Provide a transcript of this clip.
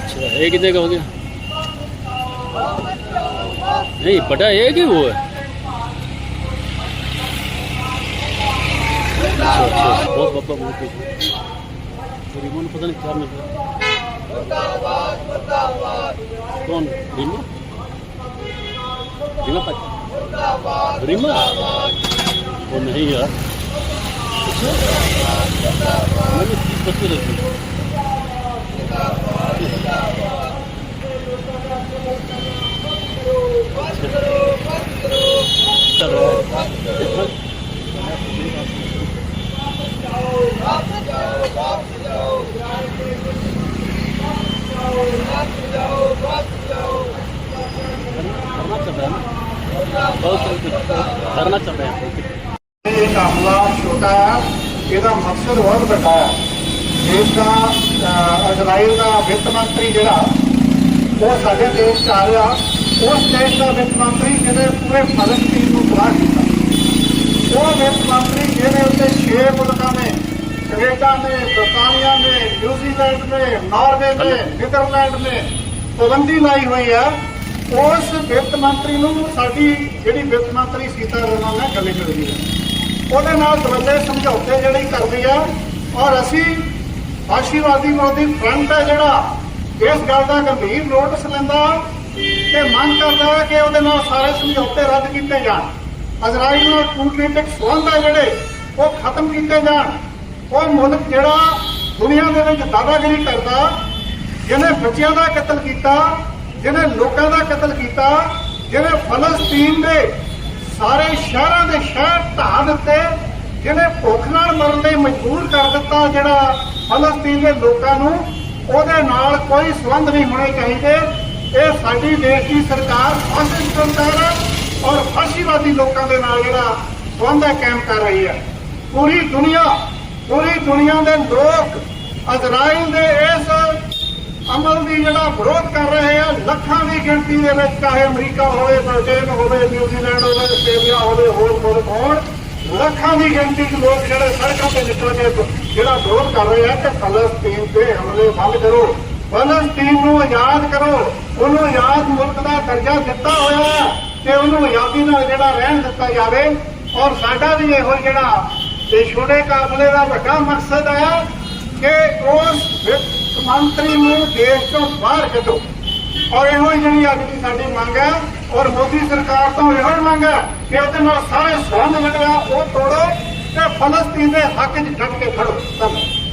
अच्छा ये कितने का हो गया नहीं बटा एक ही वो है अच्छा अच्छा बहुत बाबा बहुत कुछ तो रिमोन पता नहीं क्या मिल रहा कौन रीमा रीमा पता रीमा वो नहीं यार अच्छा मैंने तीस बच्चे रखे चल ना बहुत करना चल रहा है ਇਹ ਕਾਫਲਾ ਛੋਟਾ ਹੈ ਇਹਦਾ ਮਕਸਦ ਬਹੁਤ ਵੱਡਾ ਹੈ ਦੇਸ਼ ਦਾ ਅਹ, ਇਜ਼ਰਾਈਲ ਦਾ ਵਿੱਤ ਮੰਤਰੀ ਜਿਹੜਾ ਉਹ ਸਾਡੇ ਦੇਸ਼ ਚ ਆ ਰਿਹਾ ਉਸ ਦੇਸ਼ ਦਾ ਵਿੱਤ ਮੰਤਰੀ ਜਿਹਨੇ ਪੂਰੇ ਫਲਸਤੀਨ ਨੂੰ ਤਬਾਹ ਕੀਤਾ ਉਹ ਵਿੱਤ ਮੰਤਰੀ ਜਿਹਨੇ ਉੱਤੇ 6 ਮੁਲਕਾਂ ਨੇ ਕੈਨੇਡਾ ਨੇ ਬਰਤਾਨੀਆ ਨੇ ਨਿਊਜ਼ੀਲੈਂਡ ਨੇ ਨਾਰਵੇ ਨੇ ਨੀਦਰਲੈਂਡ ਨੇ ਪਾਬੰਦੀ ਲਾਈ ਹੋਈ ਹੈ ਉਸ ਵਿੱਤ ਮੰਤਰੀ ਨੂੰ ਸਾਡੀ ਜਿਹੜੀ ਵਿੱਤ ਮੰਤਰੀ ਸੀਤਾਰਮਨ ਨਾਲ ਗੱਲ ਮਿਲ ਹੈ। ਉਹਦੇ ਨਾਲ ਦਵੱਲੇ ਸਮਝੌਤੇ ਜਿਹੜੀ ਕਰਦੀ ਆ ਔਰ ਅਸੀਂ ਆਸ਼ੀਵਾਦੀ ਵਿਰੋਧੀ ਫਰੰਟ ਹੈ ਜਿਹੜਾ ਇਸ ਗੱਲ ਦਾ ਗੰਭੀਰ ਨੋਟਿਸ ਲੈਂਦਾ ਤੇ ਮੰਗ ਕਰਦਾ ਕਿ ਉਹਦੇ ਨਾਲ ਸਾਰੇ ਸਮਝੌਤੇ ਰੱਦ ਕੀਤੇ ਜਾਣ। ਇਜ਼ਰਾਈਲ ਨਾਲ ਕੂਟਨੀਤਿਕ ਸੰਬੰਧ ਹੈ ਜਿਹੜੇ, ਉਹ ਖਤਮ ਕੀਤੇ ਜਾਣ। ਉਹ ਮੁਲਕ ਜਿਹੜਾ ਦੁਨੀਆ ਦੇ ਵਿੱਚ ਦਾਦਾਗਿਰੀ ਕਰਦਾ, ਜਿਹਨੇ ਬੱਚਿਆਂ ਦਾ ਕਤਲ ਕੀਤਾ ਜਿਹਨੇ ਲੋਕਾਂ ਦਾ ਕਤਲ ਕੀਤਾ, ਜਿਹਨੇ ਫਲਸਤੀਨ ਦੇ ਸਾਰੇ ਸ਼ਹਿਰਾਂ ਦੇ ਸ਼ਹਿਰ ਢਾਹ ਦਿੱਤੇ, ਜਿਹਨੇ ਭੁੱਖ ਨਾਲ ਮਰਨ ਲਈ ਮਜਬੂਰ ਕਰ ਦਿੱਤਾ ਜਿਹੜਾ ਫਲਸਤੀਨ ਦੇ ਲੋਕਾਂ ਨੂੰ ਉਹਦੇ ਨਾਲ ਕੋਈ ਸੰਬੰਧ ਨਹੀਂ ਹੋਣੇ ਚਾਹੀਦੇ। ਇਹ ਸਾਡੀ ਦੇਸ਼ ਦੀ ਸਰਕਾਰ ਫਾਸਿਸਟ ਸਰਕਾਰ ਔਰ ਫਾਸ਼ੀਵਾਦੀ ਲੋਕਾਂ ਦੇ ਨਾਲ ਜਿਹੜਾ ਸੰਬੰਧ ਹੈ ਕਾਇਮ ਕਰ ਰਹੀ ਹੈ। ਪੂਰੀ ਦੁਨੀਆ ਪੂਰੀ ਦੁਨੀਆ ਦੇ ਲੋਕ ਅਜਰਾਈਲ ਦੇ ਇਹ ਅਮਲ ਦੀ ਜਿਹੜਾ ਵਿਰੋਧ ਕਰ ਰਹੇ ਆ, ਲੱਖਾਂ ਦੀ ਗਿਣਤੀ ਦੇ ਵਿੱਚ ਚਾਹੇ ਅਮਰੀਕਾ ਹੋਵੇ ਬ੍ਰਿਟੇਨ ਹੋਵੇ, ਨਿਊਜ਼ੀਲੈਂਡ ਹੋਵੇ, ਆਸਟ੍ਰੇਲੀਆ ਹੋਵੇ, ਹੋਰ ਮੁਲਕ ਹੋਣ, ਲੱਖਾਂ ਦੀ ਗਿਣਤੀ ਦੇ ਲੋਕ ਜਿਹੜੇ ਸੜਕਾਂ ਤੇ ਨਿਕਲ ਕੇ ਜਿਹੜਾ ਵਿਰੋਧ ਕਰ ਰਹੇ ਆ ਕਿ ਫਲਸਤੀਨ ਤੇ ਹਮਲੇ ਬੰਦ ਕਰੋ। ਫਲਸਤੀਨ ਨੂੰ ਆਜ਼ਾਦ ਕਰੋ। ਉਹਨੂੰ ਆਜ਼ਾਦ ਮੁਲਕ ਦਾ ਦਰਜਾ ਦਿੱਤਾ ਹੋਇਆ ਹੈ ਤੇ ਉਹਨੂੰ ਆਜ਼ਾਦੀ ਨਾਲ ਜਿਹੜਾ ਰਹਿਣ ਦਿੱਤਾ ਜਾਵੇ। ਔਰ ਸਾਡਾ ਵੀ ਇਹੋ ਜਿਹੜਾ ਇਹ ਛੋਟੇ ਕਾਫਲੇ ਦਾ ਵੱਡਾ ਮਕਸਦ ਹੈ ਕਿ ਉਸ ਮੰਤਰੀ ਨੂੰ ਦੇਸ਼ ਤੋਂ ਬਾਹਰ ਕੱਢੋ। ਔਰ ਇਹੋ ਹੀ ਜਿਹੜੀ ਅੱਜ ਦੀ ਸਾਡੀ ਮੰਗ ਹੈ, ਔਰ ਮੋਦੀ ਸਰਕਾਰ ਤੋਂ ਇਹੋ ਹੀ ਮੰਗ ਹੈ ਕਿ ਉਹਦੇ ਨਾਲ ਸਾਰੇ ਸੰਬੰਧ ਜਿਹੜਾ ਉਹ ਤੋੜੋ ਤੇ ਫਲਸਤੀਨ ਦੇ ਹੱਕ 'ਚ ਡਟ ਕੇ ਖੜੋ। ਧੰਨਵਾਦ।